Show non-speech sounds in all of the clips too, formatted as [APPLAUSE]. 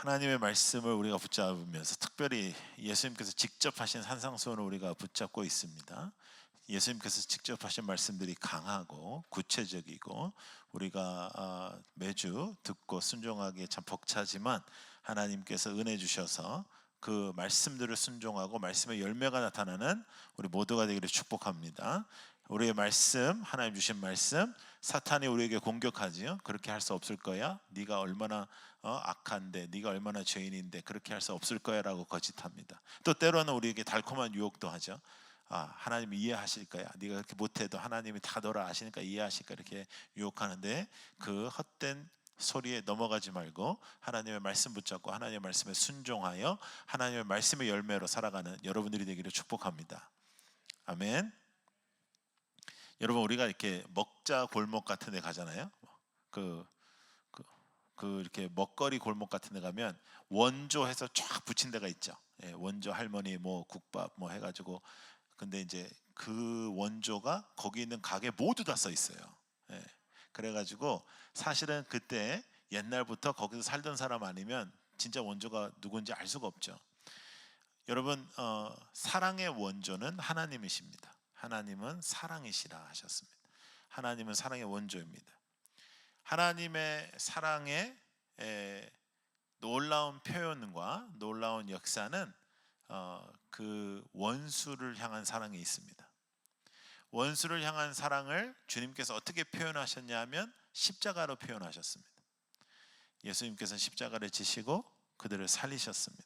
하나님의 말씀을 우리가 붙잡으면서 특별히 예수님께서 직접 하신 산상수훈을 우리가 붙잡고 있습니다. 예수님께서 직접 하신 말씀들이 강하고 구체적이고 우리가 아, 매주 듣고 순종하기에 참 벅차지만 하나님께서 은혜 주셔서 그 말씀들을 순종하고 말씀의 열매가 나타나는 우리 모두가 되기를 축복합니다. 우리의 말씀, 하나님 주신 말씀, 사탄이 우리에게 공격하지요. 그렇게 할 수 없을 거야. 네가 얼마나 어, 악한데, 네가 얼마나 죄인인데 그렇게 할 수 없을 거야라고 거짓합니다. 또 때로는 우리에게 달콤한 유혹도 하죠. 아, 하나님이 이해하실 거야. 네가 그렇게 못해도 하나님이 다 돌아 아시니까 이해하실 거야. 이렇게 유혹하는데 그 헛된 소리에 넘어가지 말고 하나님의 말씀 붙잡고 하나님의 말씀에 순종하여 하나님의 말씀의 열매로 살아가는 여러분들이 되기를 축복합니다. 아멘. 여러분 우리가 이렇게 먹자 골목 같은 데 가잖아요. 그, 그, 그 이렇게 먹거리 골목 같은 데 가면 원조해서 쫙 붙인 데가 있죠. 예, 원조 할머니 뭐 국밥 뭐 해가지고 근데 이제 그 원조가 거기 있는 가게 모두 다 써 있어요. 예, 그래가지고 사실은 그때 옛날부터 거기서 살던 사람 아니면 진짜 원조가 누군지 알 수가 없죠. 여러분 어, 사랑의 원조는 하나님이십니다. 하나님은 사랑이시라 하셨습니다. 하나님은 사랑의 원조입니다. 하나님의 사랑의 에, 놀라운 표현과 놀라운 역사는 어, 그 원수를 향한 사랑이 있습니다. 원수를 향한 사랑을 주님께서 어떻게 표현하셨냐면 십자가로 표현하셨습니다. 예수님께서 십자가를 지시고 그들을 살리셨습니다.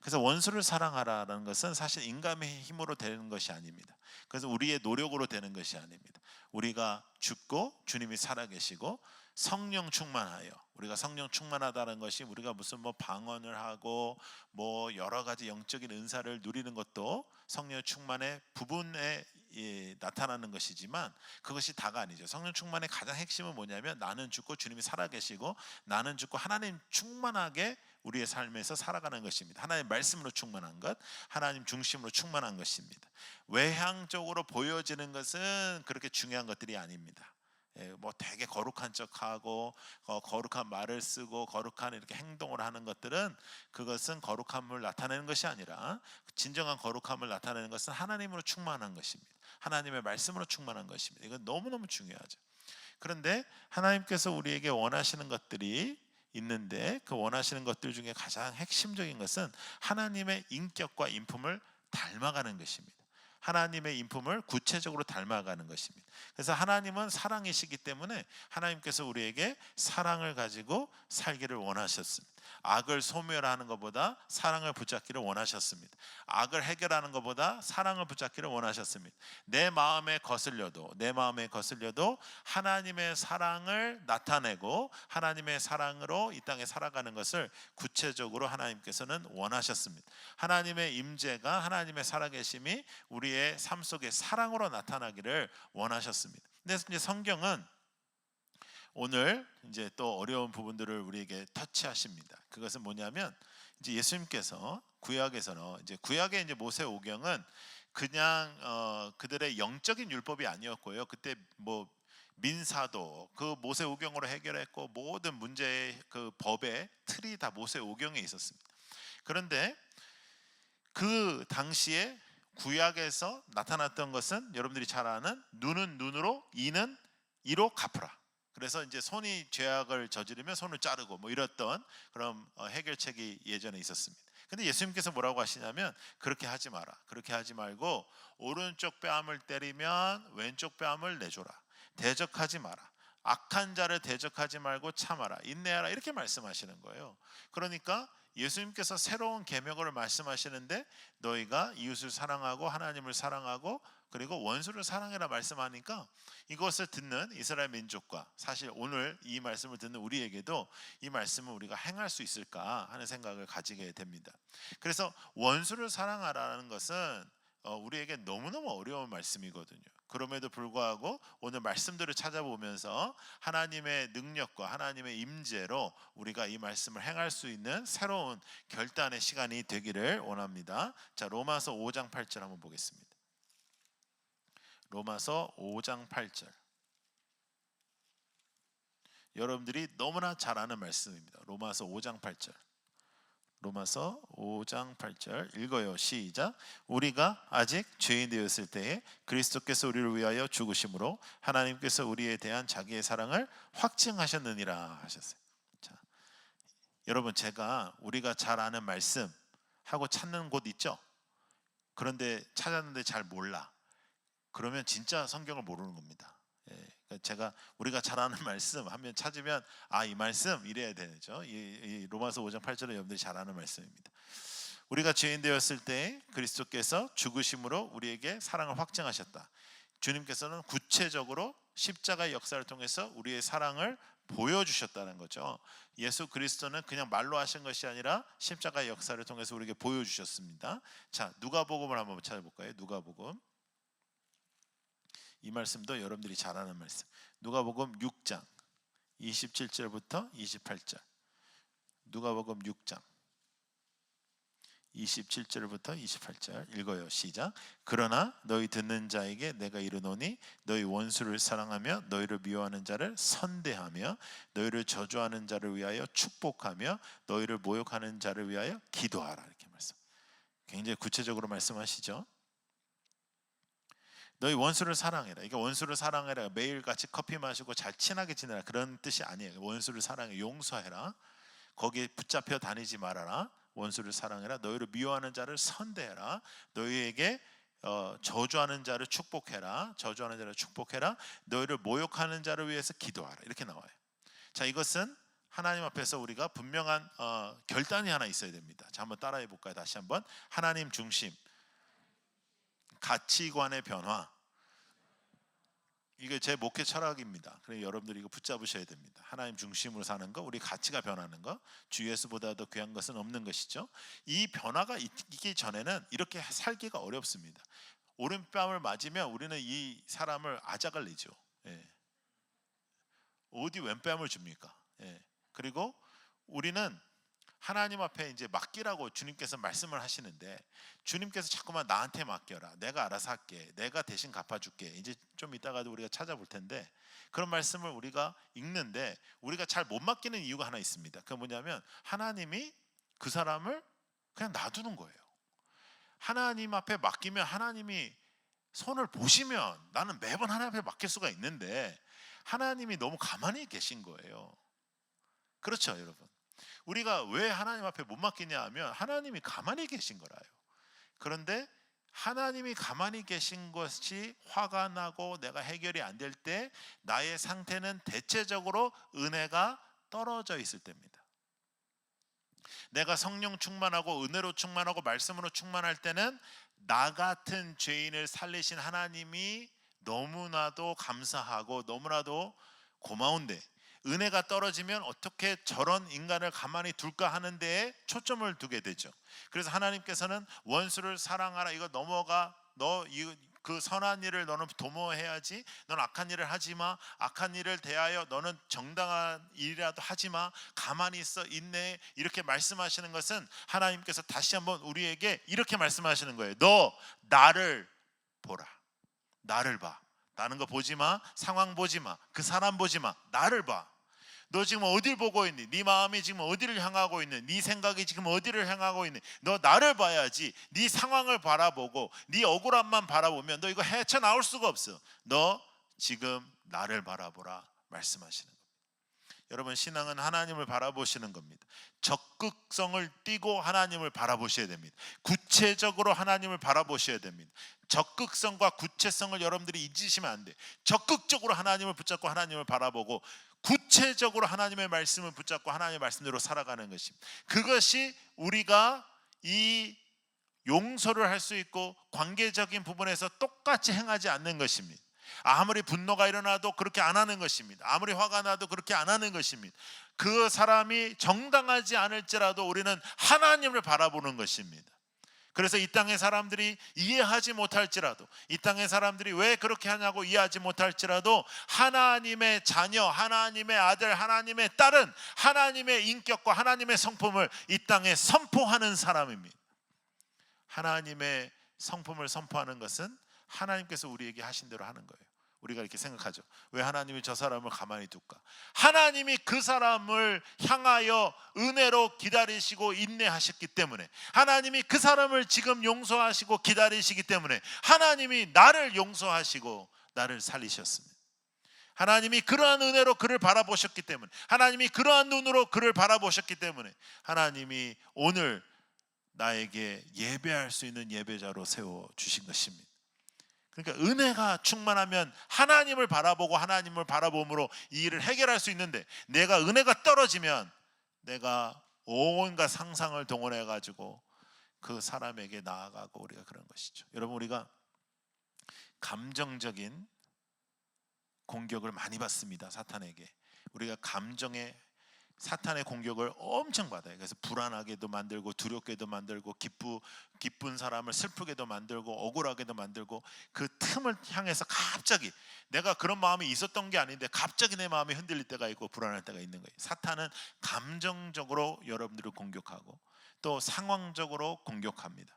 그래서 원수를 사랑하라는 것은 사실 인간의 힘으로 되는 것이 아닙니다. 그래서 우리의 노력으로 되는 것이 아닙니다. 우리가 죽고 주님이 살아계시고 성령 충만하여 우리가 성령 충만하다는 것이 우리가 무슨 뭐 방언을 하고 뭐 여러 가지 영적인 은사를 누리는 것도 성령 충만의 부분에 예, 나타나는 것이지만 그것이 다가 아니죠. 성령 충만의 가장 핵심은 뭐냐면 나는 죽고 주님이 살아계시고 나는 죽고 하나님 충만하게 우리의 삶에서 살아가는 것입니다. 하나님 말씀으로 충만한 것, 하나님 중심으로 충만한 것입니다. 외향적으로 보여지는 것은 그렇게 중요한 것들이 아닙니다. 예, 뭐 되게 거룩한 척하고 어, 거룩한 말을 쓰고 거룩한 이렇게 행동을 하는 것들은 그것은 거룩함을 나타내는 것이 아니라 진정한 거룩함을 나타내는 것은 하나님으로 충만한 것입니다. 하나님의 말씀으로 충만한 것입니다. 이건 너무너무 중요하죠. 그런데 하나님께서 우리에게 원하시는 것들이 있는데 그 원하시는 것들 중에 가장 핵심적인 것은 하나님의 인격과 인품을 닮아가는 것입니다. 하나님의 인품을 구체적으로 닮아가는 것입니다. 그래서 하나님은 사랑이시기 때문에 하나님께서 우리에게 사랑을 가지고 살기를 원하셨습니다. 악을 소멸하는 것보다 사랑을 붙잡기를 원하셨습니다. 악을 해결하는 것보다 사랑을 붙잡기를 원하셨습니다. 내 마음에 거슬려도 내 마음에 거슬려도 하나님의 사랑을 나타내고 하나님의 사랑으로 이 땅에 살아가는 것을 구체적으로 하나님께서는 원하셨습니다. 하나님의 임재가 하나님의 살아계심이 우리의 삶 속에 사랑으로 나타나기를 원하셨습니다. 근데 이제 성경은 오늘 이제 또 어려운 부분들을 우리에게 터치하십니다. 그것은 뭐냐면 이제 예수님께서 구약에서는 이제 구약의 이제 모세 오경은 그냥 어 그들의 영적인 율법이 아니었고요. 그때 뭐 민사도 그 모세 오경으로 해결했고 모든 문제의 그 법의 틀이 다 모세 오경에 있었습니다. 그런데 그 당시에 구약에서 나타났던 것은 여러분들이 잘 아는 눈은 눈으로 이는 이로 갚으라. 그래서 이제 손이 죄악을 저지르면 손을 자르고 뭐 이랬던 그런 어, 해결책이 예전에 있었습니다. 근데 예수님께서 뭐라고 하시냐면 그렇게 하지 마라. 그렇게 하지 말고 오른쪽 뺨을 때리면 왼쪽 뺨을 내줘라. 대적하지 마라. 악한 자를 대적하지 말고 참아라. 인내하라. 이렇게 말씀하시는 거예요. 그러니까 예수님께서 새로운 계명을 말씀하시는데 너희가 이웃을 사랑하고 하나님을 사랑하고 그리고 원수를 사랑해라 말씀하니까 이것을 듣는 이스라엘 민족과 사실 오늘 이 말씀을 듣는 우리에게도 이 말씀을 우리가 행할 수 있을까 하는 생각을 가지게 됩니다. 그래서 원수를 사랑하라는 것은 어, 우리에게 너무너무 어려운 말씀이거든요. 그럼에도 불구하고 오늘 말씀들을 찾아보면서 하나님의 능력과 하나님의 임재로 우리가 이 말씀을 행할 수 있는 새로운 결단의 시간이 되기를 원합니다. 자, 로마서 5장 8절 한번 보겠습니다. 로마서 5장 8절. 여러분들이 너무나 잘 아는 말씀입니다. 로마서 5장 8절. 로마서 5장 8절 읽어요. 시작. 우리가 아직 죄인 되었을 때에 그리스도께서 우리를 위하여 죽으심으로 하나님께서 우리에 대한 자기의 사랑을 확증하셨느니라 하셨어요. 자, 여러분 제가 우리가 잘 아는 말씀 하고 찾는 곳 있죠? 그런데 찾았는데 잘 몰라. 그러면 진짜 성경을 모르는 겁니다. 예, 그러니까 제가 우리가 잘 아는 [LAUGHS] 말씀 하면 찾으면 아 이 말씀 이래야 되죠. 이, 이 로마서 5장 8절에 여러분들이 잘 아는 말씀입니다. 우리가 죄인 되었을 때 그리스도께서 죽으심으로 우리에게 사랑을 확증하셨다. 주님께서는 구체적으로 십자가의 역사를 통해서 우리의 사랑을 보여주셨다는 거죠. 예수 그리스도는 그냥 말로 하신 것이 아니라 십자가의 역사를 통해서 우리에게 보여주셨습니다. 자, 누가복음을 한번 찾아볼까요? 누가복음. 이 말씀도 여러분들이 잘 아는 말씀. 누가복음 6장 27절부터 28절. 누가복음 6장 27절부터 28절 읽어요. 시작. 그러나 너희 듣는 자에게 내가 이르노니 너희 원수를 사랑하며 너희를 미워하는 자를 선대하며 너희를 저주하는 자를 위하여 축복하며 너희를 모욕하는 자를 위하여 기도하라 이렇게 말씀. 굉장히 구체적으로 말씀하시죠. 너희 원수를 사랑해라. 이게 원수를 사랑해라. 매일 같이 커피 마시고 잘 친하게 지내라. 그런 뜻이 아니에요. 원수를 사랑해 용서해라. 거기에 붙잡혀 다니지 말아라. 원수를 사랑해라. 너희를 미워하는 자를 선대해라. 너희에게 어, 저주하는 자를 축복해라. 저주하는 자를 축복해라. 너희를 모욕하는 자를 위해서 기도하라. 이렇게 나와요. 자, 이것은 하나님 앞에서 우리가 분명한 어, 결단이 하나 있어야 됩니다. 자, 한번 따라해 볼까요? 다시 한번 하나님 중심, 가치관의 변화. 이게 제 목회 철학입니다. 그래서 여러분들이 이거 붙잡으셔야 됩니다. 하나님 중심으로 사는 거, 우리 가치가 변하는 거, 주 예수보다 더 귀한 것은 없는 것이죠. 이 변화가 있기 전에는 이렇게 살기가 어렵습니다. 오른뺨을 맞으면 우리는 이 사람을 아작을 내죠. 예. 어디 왼뺨을 줍니까? 예. 그리고 우리는 하나님 앞에 이제 맡기라고 주님께서 말씀을 하시는데 주님께서 자꾸만 나한테 맡겨라. 내가 알아서 할게. 내가 대신 갚아줄게. 이제 좀 이따가도 우리가 찾아볼 텐데 그런 말씀을 우리가 읽는데 우리가 잘 못 맡기는 이유가 하나 있습니다. 그 뭐냐면 하나님이 그 사람을 그냥 놔두는 거예요. 하나님 앞에 맡기면 하나님이 손을 보시면 나는 매번 하나님 앞에 맡길 수가 있는데 하나님이 너무 가만히 계신 거예요. 그렇죠, 여러분. 우리가 왜 하나님 앞에 못 맡기냐 하면 하나님이 가만히 계신 거라요. 그런데 하나님이 가만히 계신 것이 화가 나고 내가 해결이 안 될 때 나의 상태는 대체적으로 은혜가 떨어져 있을 때입니다. 내가 성령 충만하고 은혜로 충만하고 말씀으로 충만할 때는 나 같은 죄인을 살리신 하나님이 너무나도 감사하고 너무나도 고마운데 은혜가 떨어지면 어떻게 저런 인간을 가만히 둘까 하는 데에 초점을 두게 되죠. 그래서 하나님께서는 원수를 사랑하라 이거 넘어가 너그 선한 일을 너는 도모해야지. 넌 악한 일을 하지 마. 악한 일을 대하여 너는 정당한 일이라도 하지 마. 가만히 있어 있네. 이렇게 말씀하시는 것은 하나님께서 다시 한번 우리에게 이렇게 말씀하시는 거예요. 너 나를 보라. 나를 봐. 다른 거 보지 마. 상황 보지 마. 그 사람 보지 마. 나를 봐. 너 지금 어딜 보고 있니? 네 마음이 지금 어디를 향하고 있는? 네 생각이 지금 어디를 향하고 있니? 너 나를 봐야지. 네 상황을 바라보고 네 억울함만 바라보면 너 이거 헤쳐 나올 수가 없어. 너 지금 나를 바라보라 말씀하시는. 여러분 신앙은 하나님을 바라보시는 겁니다. 적극성을 띠고 하나님을 바라보셔야 됩니다. 구체적으로 하나님을 바라보셔야 됩니다. 적극성과 구체성을 여러분들이 잊으시면 안 돼. 적극적으로 하나님을 붙잡고 하나님을 바라보고 구체적으로 하나님의 말씀을 붙잡고 하나님의 말씀대로 살아가는 것입니다. 그것이 우리가 이 용서를 할 수 있고 관계적인 부분에서 똑같이 행하지 않는 것입니다. 아무리 분노가 일어나도 그렇게 안 하는 것입니다. 아무리 화가 나도 그렇게 안 하는 것입니다. 그 사람이 정당하지 않을지라도 우리는 하나님을 바라보는 것입니다. 그래서 이 땅의 사람들이 이해하지 못할지라도 이 땅의 사람들이 왜 그렇게 하냐고 이해하지 못할지라도 하나님의 자녀, 하나님의 아들, 하나님의 딸은 하나님의 인격과 하나님의 성품을 이 땅에 선포하는 사람입니다. 하나님의 성품을 선포하는 것은 하나님께서 우리에게 하신 대로 하는 거예요. 우리가 이렇게 생각하죠. 왜 하나님이 저 사람을 가만히 둘까? 하나님이 그 사람을 향하여 은혜로 기다리시고 인내하셨기 때문에 하나님이 그 사람을 지금 용서하시고 기다리시기 때문에 하나님이 나를 용서하시고 나를 살리셨습니다. 하나님이 그러한 은혜로 그를 바라보셨기 때문에 하나님이 그러한 눈으로 그를 바라보셨기 때문에 하나님이 오늘 나에게 예배할 수 있는 예배자로 세워 주신 것입니다. 그러니까 은혜가 충만하면 하나님을 바라보고 하나님을 바라봄으로 이 일을 해결할 수 있는데 내가 은혜가 떨어지면 내가 온갖 상상을 동원해 가지고 그 사람에게 나아가고 우리가 그런 것이죠. 여러분 우리가 감정적인 공격을 많이 받습니다. 사탄에게. 우리가 감정에 사탄의 공격을 엄청 받아요. 그래서 불안하게도 만들고 두렵게도 만들고 기쁘 기쁜 사람을 슬프게도 만들고 억울하게도 만들고 그 틈을 향해서 갑자기 내가 그런 마음이 있었던 게 아닌데 갑자기 내 마음이 흔들릴 때가 있고 불안할 때가 있는 거예요. 사탄은 감정적으로 여러분들을 공격하고 또 상황적으로 공격합니다.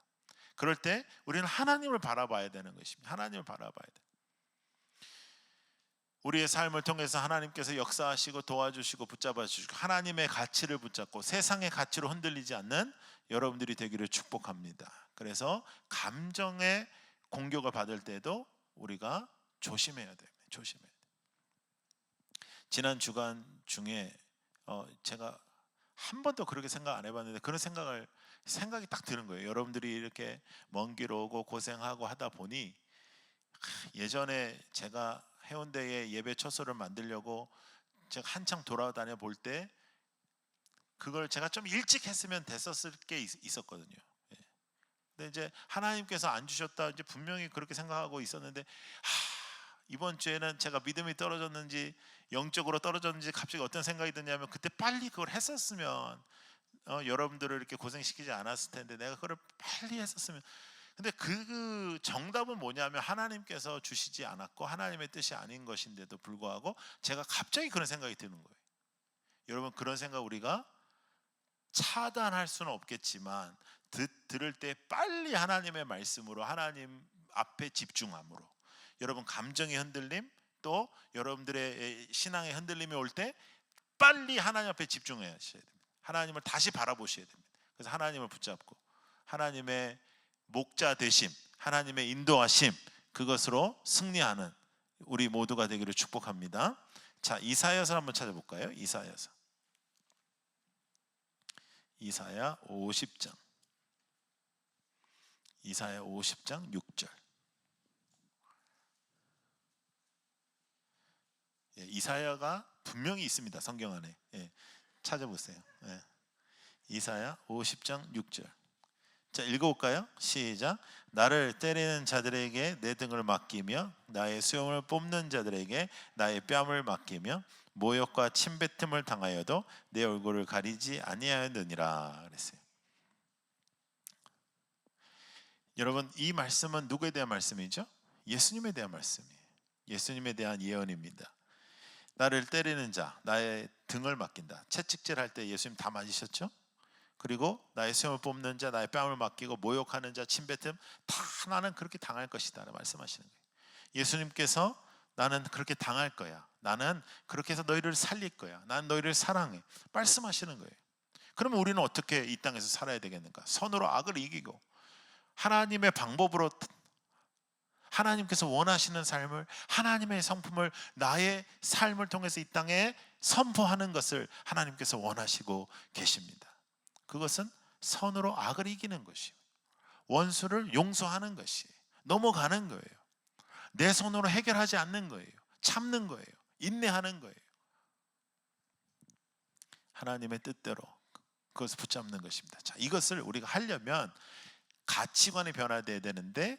그럴 때 우리는 하나님을 바라봐야 되는 것입니다. 하나님을 바라봐야 돼. 우리의 삶을 통해서 하나님께서 역사하시고 도와주시고 붙잡아 주시고 하나님의 가치를 붙잡고 세상의 가치로 흔들리지 않는 여러분들이 되기를 축복합니다. 그래서 감정의 공격을 받을 때도 우리가 조심해야 됩니다. 조심해야 돼. 지난 주간 중에 어 제가 한 번도 그렇게 생각 안 해봤는데 그런 생각을 생각이 딱 드는 거예요. 여러분들이 이렇게 먼 길 오고 고생하고 하다 보니 예전에 제가 해운대에 예배 처소를 만들려고 제가 한창 돌아다녀 볼 때 그걸 제가 좀 일찍 했으면 됐었을 게 있, 었거든요 예. 근데 이제 하나님께서 안 주셨다 이제 분명히 그렇게 생각하고 있었는데 하, 이번 주에는 제가 믿음이 떨어졌는지 영적으로 떨어졌는지 갑자기 어떤 생각이 드냐면 그때 빨리 그걸 했었으면 어, 여러분들을 이렇게 고생시키지 않았을 텐데 내가 그걸 빨리 했었으면 근데 그 정답은 뭐냐면 하나님께서 주시지 않았고 하나님의 뜻이 아닌 것인데도 불구하고 제가 갑자기 그런 생각이 드는 거예요. 여러분 그런 생각 우리가 차단할 수는 없겠지만 듣, 들을 때 빨리 하나님의 말씀으로 하나님 앞에 집중함으로 여러분 감정의 흔들림 또 여러분들의 신앙의 흔들림이 올 때 빨리 하나님 앞에 집중해야 됩니다. 하나님을 다시 바라보셔야 됩니다. 그래서 하나님을 붙잡고 하나님의 목자 되심, 하나님의 인도하심 그것으로 승리하는 우리 모두가 되기를 축복합니다. 자, 이사야서 한번 찾아볼까요? 이사야서. 이사야 50장. 이사야 50장 6절. 예, 이사야가 분명히 있습니다. 성경 안에. 예, 찾아보세요. 예. 이사야 50장 6절. 자 읽어볼까요? 시작. 나를 때리는 자들에게 내 등을 맡기며 나의 수염을 뽑는 자들에게 나의 뺨을 맡기며 모욕과 침뱉음을 당하여도 내 얼굴을 가리지 아니하였느니라 그랬어요. 여러분 이 말씀은 누구에 대한 말씀이죠? 예수님에 대한 말씀이에요. 예수님에 대한 예언입니다. 나를 때리는 자, 나의 등을 맡긴다. 채찍질 할 때 예수님 다 맞으셨죠? 그리고 나의 수염을 뽑는 자, 나의 뺨을 맡기고 모욕하는 자, 침뱉음 다 나는 그렇게 당할 것이다라고 말씀하시는 거예요. 예수님께서 나는 그렇게 당할 거야. 나는 그렇게 해서 너희를 살릴 거야. 나는 너희를 사랑해. 말씀하시는 거예요. 그러면 우리는 어떻게 이 땅에서 살아야 되겠는가? 선으로 악을 이기고 하나님의 방법으로 하나님께서 원하시는 삶을 하나님의 성품을 나의 삶을 통해서 이 땅에 선포하는 것을 하나님께서 원하시고 계십니다. 그것은 선으로 악을 이기는 것이요. 원수를 용서하는 것이 넘어가는 거예요. 내 손으로 해결하지 않는 거예요. 참는 거예요. 인내하는 거예요. 하나님의 뜻대로 그것을 붙잡는 것입니다. 자, 이것을 우리가 하려면 가치관이 변화돼야 되는데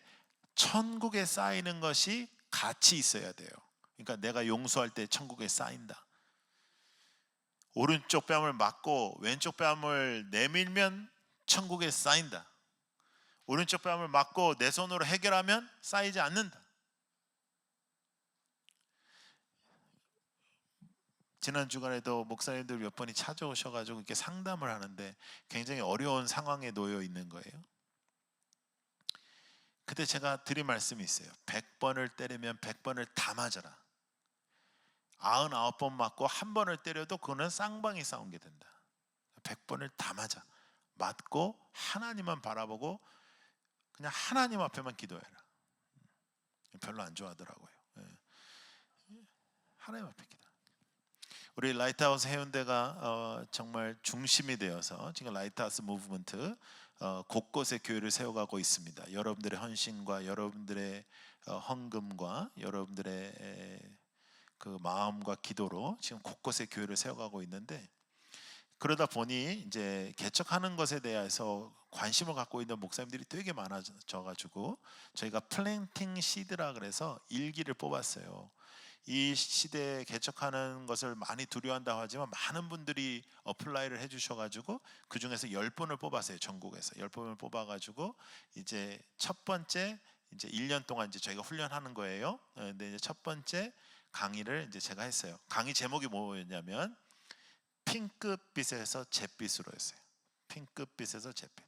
천국에 쌓이는 것이 같이 있어야 돼요. 그러니까 내가 용서할 때 천국에 쌓인다. 오른쪽 뺨을 맞고 왼쪽 뺨을 내밀면 천국에 쌓인다. 오른쪽 뺨을 맞고 내 손으로 해결하면 쌓이지 않는다. 지난 주간에도 목사님들 몇 번이 찾아오셔가지고 이렇게 상담을 하는데 굉장히 어려운 상황에 놓여 있는 거예요. 근데 제가 드린 말씀이 있어요. 100번을 때리면 100번을 다 맞아라. 99번 맞고 한 번을 때려도 그거는 쌍방이 싸운 게 된다. 100번을 다 맞아. 맞고 하나님만 바라보고 그냥 하나님 앞에만 기도해라. 별로 안 좋아하더라고요. 예. 하나님 앞에 기도. 우리 라이트하우스 해운대가 어, 정말 중심이 되어서 지금 라이트하우스 무브먼트 어, 곳곳에 교회를 세워가고 있습니다. 여러분들의 헌신과 여러분들의 어, 헌금과 여러분들의 에, 그 마음과 기도로 지금 곳곳에 교회를 세워가고 있는데 그러다 보니 이제 개척하는 것에 대해서 관심을 갖고 있는 목사님들이 되게 많아져 가지고 저희가 플랜팅 시드라 그래서 일기를 뽑았어요. 이 시대에 개척하는 것을 많이 두려워한다고 하지만 많은 분들이 어플라이를 해주셔 가지고 그 중에서 열 분을 뽑았어요 전국에서 열 분을 뽑아 가지고 이제 첫 번째 이제 1년 동안 이제 저희가 훈련하는 거예요. 어, 근데 이제 첫 번째 강의를 이제 제가 했어요. 강의 제목이 뭐였냐면 핑크빛에서 잿빛으로 했어요. 핑크빛에서 잿빛.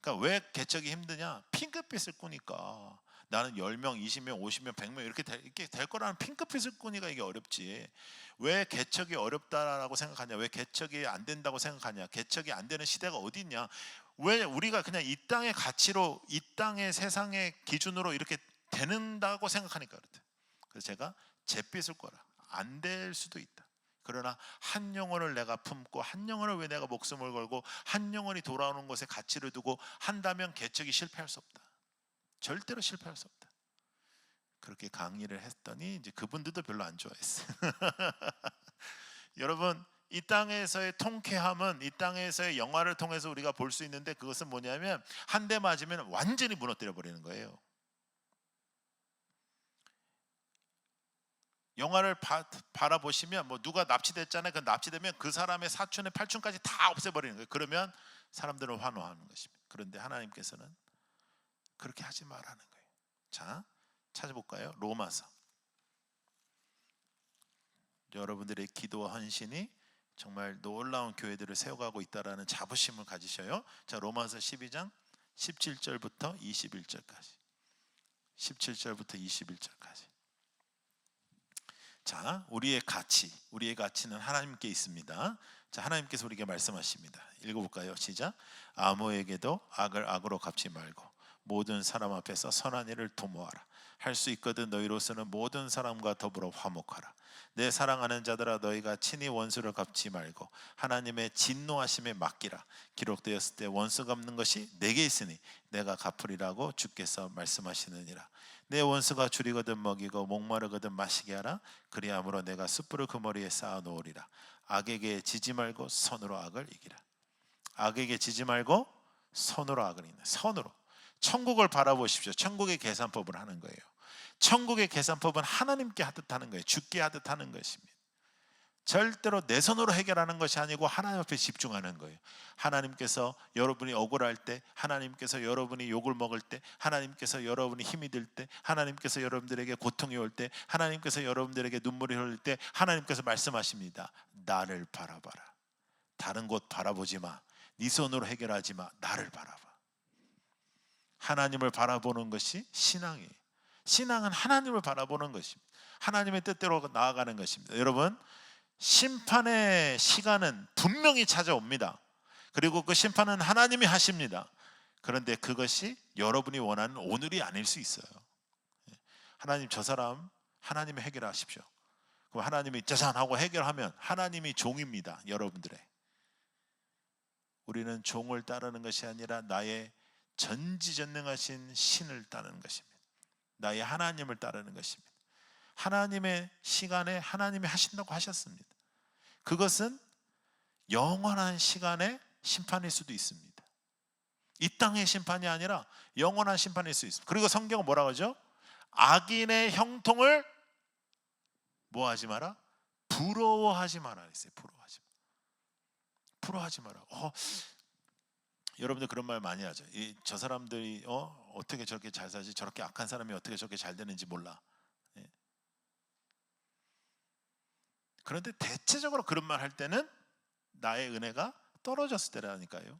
그러니까 왜 개척이 힘드냐? 핑크빛을 꾸니까 나는 10명, 20명, 50명, 100명 이렇게 될, 이렇게 될 거라는 핑크빛을 꾸니까 이게 어렵지. 왜 개척이 어렵다라고 생각하냐? 왜 개척이 안 된다고 생각하냐? 개척이 안 되는 시대가 어디 있냐? 왜 우리가 그냥 이 땅의 가치로 이 땅의 세상의 기준으로 이렇게 되는다고 생각하니까 그렇대. 그래서 제가 잿빛을 거라. 안 될 수도 있다. 그러나 한 영혼을 내가 품고 한 영혼을 왜 내가 목숨을 걸고 한 영혼이 돌아오는 것에 가치를 두고 한다면 개척이 실패할 수 없다. 절대로 실패할 수 없다. 그렇게 강의를 했더니 이제 그분들도 별로 안 좋아했어요. [LAUGHS] 여러분 이 땅에서의 통쾌함은 이 땅에서의 영화를 통해서 우리가 볼 수 있는데 그것은 뭐냐면 한 대 맞으면 완전히 무너뜨려 버리는 거예요. 영화를 바, 바라보시면 뭐 누가 납치됐잖아요. 그 납치되면 그 사람의 사촌의 팔촌까지 다 없애버리는 거예요. 그러면 사람들은 환호하는 것입니다. 그런데 하나님께서는 그렇게 하지 말라는 거예요. 자, 찾아볼까요? 로마서. 여러분들의 기도와 헌신이 정말 놀라운 교회들을 세워가고 있다라는 자부심을 가지셔요. 자, 로마서 12장 17절부터 21절까지. 17절부터 21절까지. 자, 우리의 가치, 우리의 가치는 하나님께 있습니다. 자, 하나님께서 우리에게 말씀하십니다. 읽어볼까요? 시작. 아무에게도 악을 악으로 갚지 말고 모든 사람 앞에서 선한 일을 도모하라. 할 수 있거든 너희로서는 모든 사람과 더불어 화목하라. 내 사랑하는 자들아 너희가 친히 원수를 갚지 말고 하나님의 진노하심에 맡기라. 기록되었을 때 원수 갚는 것이 내게 있으니 내가 갚으리라고 주께서 말씀하시느니라. 내 원수가 줄이거든 먹이고 목마르거든 마시게 하라. 그리함으로 내가 숯불을 그 머리에 쌓아 놓으리라. 악에게 지지 말고 선으로 악을 이기라. 악에게 지지 말고 선으로 악을 이기라. 선으로. 천국을 바라보십시오. 천국의 계산법을 하는 거예요. 천국의 계산법은 하나님께 하듯 하는 거예요. 주께 하듯 하는 것입니다. 절대로 내 손으로 해결하는 것이 아니고 하나님 앞에 집중하는 거예요. 하나님께서 여러분이 억울할 때, 하나님께서 여러분이 욕을 먹을 때, 하나님께서 여러분이 힘이 들 때, 하나님께서 여러분들에게 고통이 올 때, 하나님께서 여러분들에게 눈물이 흘릴 때, 하나님께서 말씀하십니다. 나를 바라봐라. 다른 곳 바라보지 마. 네 손으로 해결하지 마. 나를 바라봐. 하나님을 바라보는 것이 신앙이에요. 신앙은 하나님을 바라보는 것입니다. 하나님의 뜻대로 나아가는 것입니다. 여러분, 심판의 시간은 분명히 찾아옵니다. 그리고 그 심판은 하나님이 하십니다. 그런데 그것이 여러분이 원하는 오늘이 아닐 수 있어요. 하나님 저 사람 하나님이 해결하십시오. 그럼 하나님이 짜잔 하고 해결하면 하나님이 종입니다. 여러분들의. 우리는 종을 따르는 것이 아니라 나의 전지전능하신 신을 따르는 것입니다. 나의 하나님을 따르는 것입니다. 하나님의 시간에 하나님이 하신다고 하셨습니다. 그것은 영원한 시간의 심판일 수도 있습니다. 이 땅의 심판이 아니라 영원한 심판일 수 있습니다. 그리고 성경은 뭐라고 하죠? 악인의 형통을 뭐 하지 마라? 부러워하지 마라. 부러워하지 마. 부러워하지 마라. 어, 여러분들 그런 말 많이 하죠. 이, 저 사람들이 어, 어떻게 저렇게 잘 살지? 저렇게 악한 사람이 어떻게 저렇게 잘 되는지 몰라. 예. 그런데 대체적으로 그런 말 할 때는 나의 은혜가 떨어졌을 때라니까요.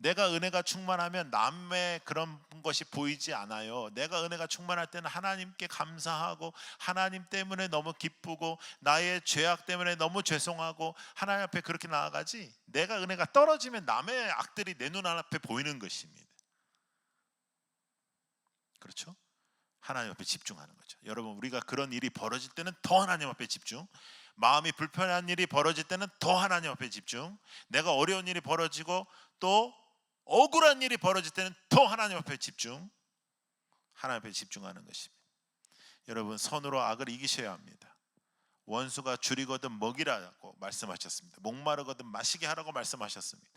내가 은혜가 충만하면 남의 그런 것이 보이지 않아요. 내가 은혜가 충만할 때는 하나님께 감사하고 하나님 때문에 너무 기쁘고 나의 죄악 때문에 너무 죄송하고 하나님 앞에 그렇게 나아가지. 내가 은혜가 떨어지면 남의 악들이 내 눈앞에 보이는 것입니다. 그렇죠? 하나님 앞에 집중하는 거죠. 여러분 우리가 그런 일이 벌어질 때는 더 하나님 앞에 집중. 마음이 불편한 일이 벌어질 때는 더 하나님 앞에 집중. 내가 어려운 일이 벌어지고 또 억울한 일이 벌어질 때는 더 하나님 앞에 집중. 하나님 앞에 집중하는 것입니다. 여러분 선으로 악을 이기셔야 합니다. 원수가 줄이거든 먹이라고 말씀하셨습니다. 목마르거든 마시게 하라고 말씀하셨습니다.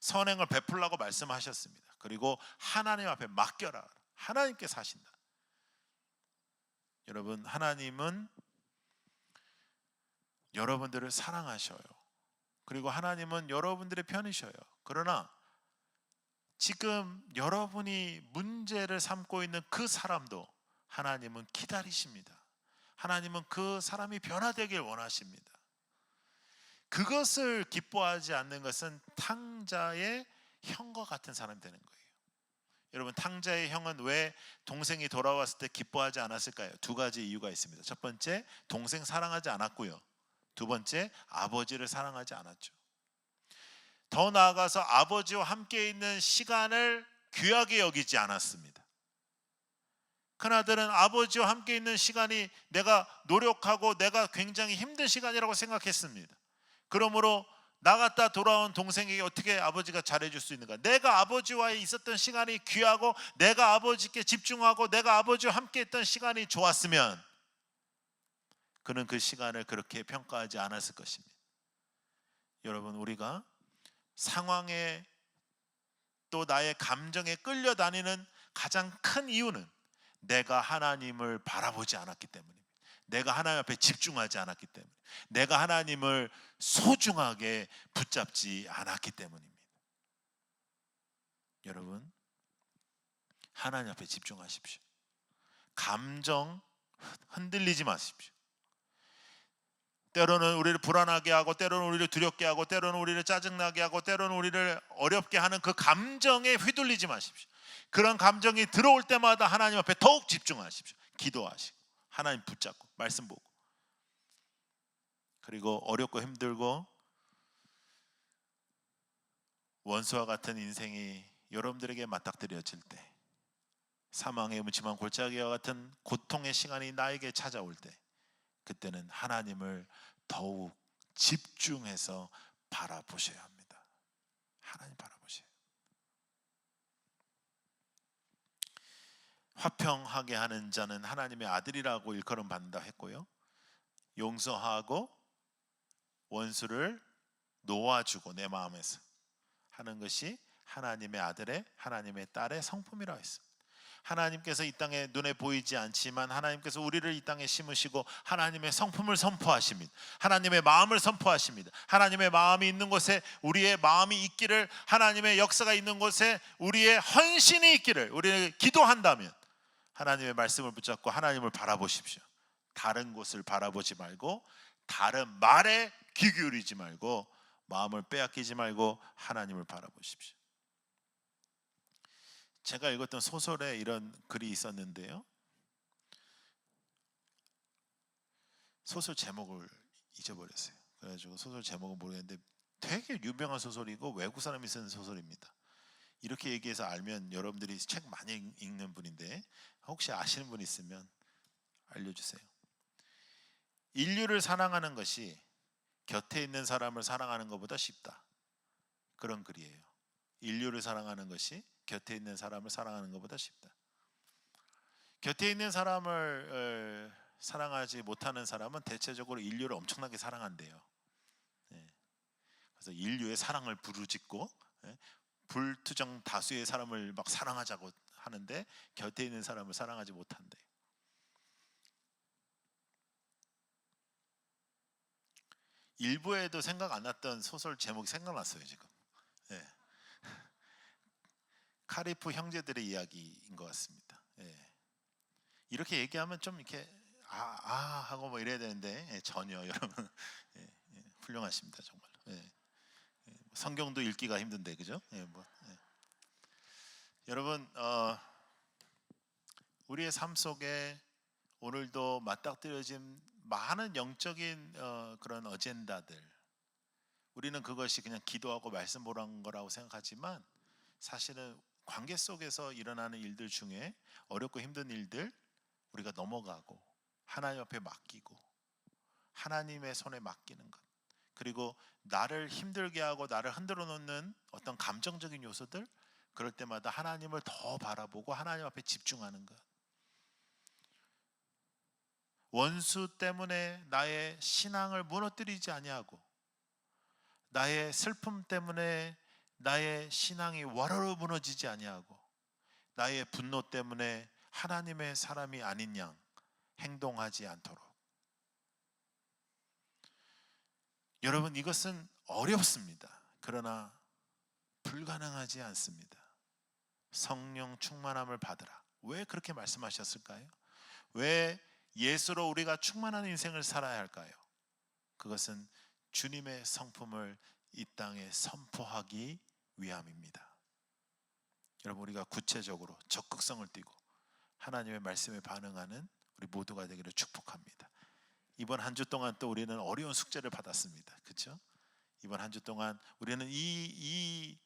선행을 베풀라고 말씀하셨습니다. 그리고 하나님 앞에 맡겨라. 하나님께 사신다. 여러분 하나님은 여러분들을 사랑하셔요. 그리고 하나님은 여러분들의 편이셔요. 그러나 지금 여러분이 문제를 삼고 있는 그 사람도 하나님은 기다리십니다. 하나님은 그 사람이 변화되길 원하십니다. 그것을 기뻐하지 않는 것은 탕자의 형과 같은 사람이 되는 거예요. 여러분 탕자의 형은 왜 동생이 돌아왔을 때 기뻐하지 않았을까요? 두 가지 이유가 있습니다. 첫 번째, 동생 사랑하지 않았고요. 두 번째, 아버지를 사랑하지 않았죠. 더 나아가서 아버지와 함께 있는 시간을 귀하게 여기지 않았습니다. 큰아들은 아버지와 함께 있는 시간이 내가 노력하고 내가 굉장히 힘든 시간이라고 생각했습니다. 그러므로 나갔다 돌아온 동생에게 어떻게 아버지가 잘해줄 수 있는가? 내가 아버지와 있었던 시간이 귀하고 내가 아버지께 집중하고 내가 아버지와 함께 했던 시간이 좋았으면 그는 그 시간을 그렇게 평가하지 않았을 것입니다. 여러분 우리가 상황에 또 나의 감정에 끌려다니는 가장 큰 이유는 내가 하나님을 바라보지 않았기 때문입니다. 내가 하나님 앞에 집중하지 않았기 때문에 내가 하나님을 소중하게 붙잡지 않았기 때문입니다. 여러분 하나님 앞에 집중하십시오. 감정 흔들리지 마십시오. 때로는 우리를 불안하게 하고 때로는 우리를 두렵게 하고 때로는 우리를 짜증나게 하고 때로는 우리를 어렵게 하는 그 감정에 휘둘리지 마십시오. 그런 감정이 들어올 때마다 하나님 앞에 더욱 집중하십시오. 기도하시고 하나님 붙잡고 말씀 보고 그리고 어렵고 힘들고 원수와 같은 인생이 여러분들에게 맞닥뜨려질 때 사망의 묻지만 골짜기와 같은 고통의 시간이 나에게 찾아올 때 그때는 하나님을 더욱 집중해서 바라보셔야 합니다. 하나님 바라보세요. 화평하게 하는 자는 하나님의 아들이라고 일컬음 받는다 했고요. 용서하고 원수를 놓아주고 내 마음에서 하는 것이 하나님의 아들의 하나님의 딸의 성품이라고 했습니다. 하나님께서 이 땅에 눈에 보이지 않지만 하나님께서 우리를 이 땅에 심으시고 하나님의 성품을 선포하십니다. 하나님의 마음을 선포하십니다. 하나님의 마음이 있는 곳에 우리의 마음이 있기를 하나님의 역사가 있는 곳에 우리의 헌신이 있기를 우리는 기도한다면 하나님의 말씀을 붙잡고 하나님을 바라보십시오. 다른 곳을 바라보지 말고 다른 말에 귀 기울이지 말고 마음을 빼앗기지 말고 하나님을 바라보십시오. 제가 읽었던 소설에 이런 글이 있었는데요. 소설 제목을 잊어버렸어요. 그래가지고 소설 제목은 모르겠는데 되게 유명한 소설이고 외국 사람이 쓴 소설입니다. 이렇게 얘기해서 알면 여러분들이 책 많이 읽는 분인데 혹시 아시는 분 있으면 알려주세요. 인류를 사랑하는 것이 곁에 있는 사람을 사랑하는 것보다 쉽다. 그런 글이에요. 인류를 사랑하는 것이 곁에 있는 사람을 사랑하는 것보다 쉽다. 곁에 있는 사람을 사랑하지 못하는 사람은 대체적으로 인류를 엄청나게 사랑한대요. 네. 그래서 인류의 사랑을 부르짖고 네. 불투정 다수의 사람을 막 사랑하자고 하는데 곁에 있는 사람을 사랑하지 못한대. 일부에도 생각 안 났던 소설 제목이 생각났어요 지금. 네. 카리프 형제들의 이야기인 것 같습니다. 예. 이렇게 얘기하면 좀 이렇게 아, 아 하고 뭐 이래야 되는데 예, 전혀 여러분 [LAUGHS] 예, 예, 훌륭하십니다 정말. 예. 예, 성경도 읽기가 힘든데 그죠? 예, 뭐, 예. 여러분 어, 우리의 삶 속에 오늘도 맞닥뜨려진 많은 영적인 어, 그런 어젠다들 우리는 그것이 그냥 기도하고 말씀 보라는 거라고 생각하지만 사실은 관계 속에서 일어나는 일들 중에 어렵고 힘든 일들 우리가 넘어가고 하나님 앞에 맡기고 하나님의 손에 맡기는 것. 그리고 나를 힘들게 하고 나를 흔들어 놓는 어떤 감정적인 요소들 그럴 때마다 하나님을 더 바라보고 하나님 앞에 집중하는 것. 원수 때문에 나의 신앙을 무너뜨리지 아니하고 나의 슬픔 때문에 나의 신앙이 와르르 무너지지 아니하고 나의 분노 때문에 하나님의 사람이 아닌 양 행동하지 않도록 여러분 이것은 어렵습니다. 그러나 불가능하지 않습니다. 성령 충만함을 받으라. 왜 그렇게 말씀하셨을까요? 왜 예수로 우리가 충만한 인생을 살아야 할까요? 그것은 주님의 성품을 이 땅에 선포하기 위함입니다. 여러분 우리가 구체적으로 적극성을 띠고 하나님의 말씀에 반응하는 우리 모두가 되기를 축복합니다. 이번 한 주 동안 또 우리는 어려운 숙제를 받았습니다. 그렇죠? 이번 한 주 동안 우리는 이, 이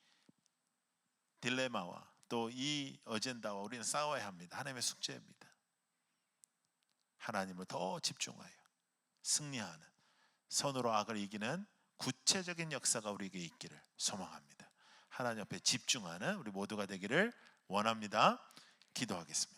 딜레마와 또 이 어젠다와 우리는 싸워야 합니다. 하나님의 숙제입니다. 하나님을 더 집중하여 승리하는 선으로 악을 이기는 구체적인 역사가 우리에게 있기를 소망합니다. 하나님 앞에 집중하는 우리 모두가 되기를 원합니다. 기도하겠습니다.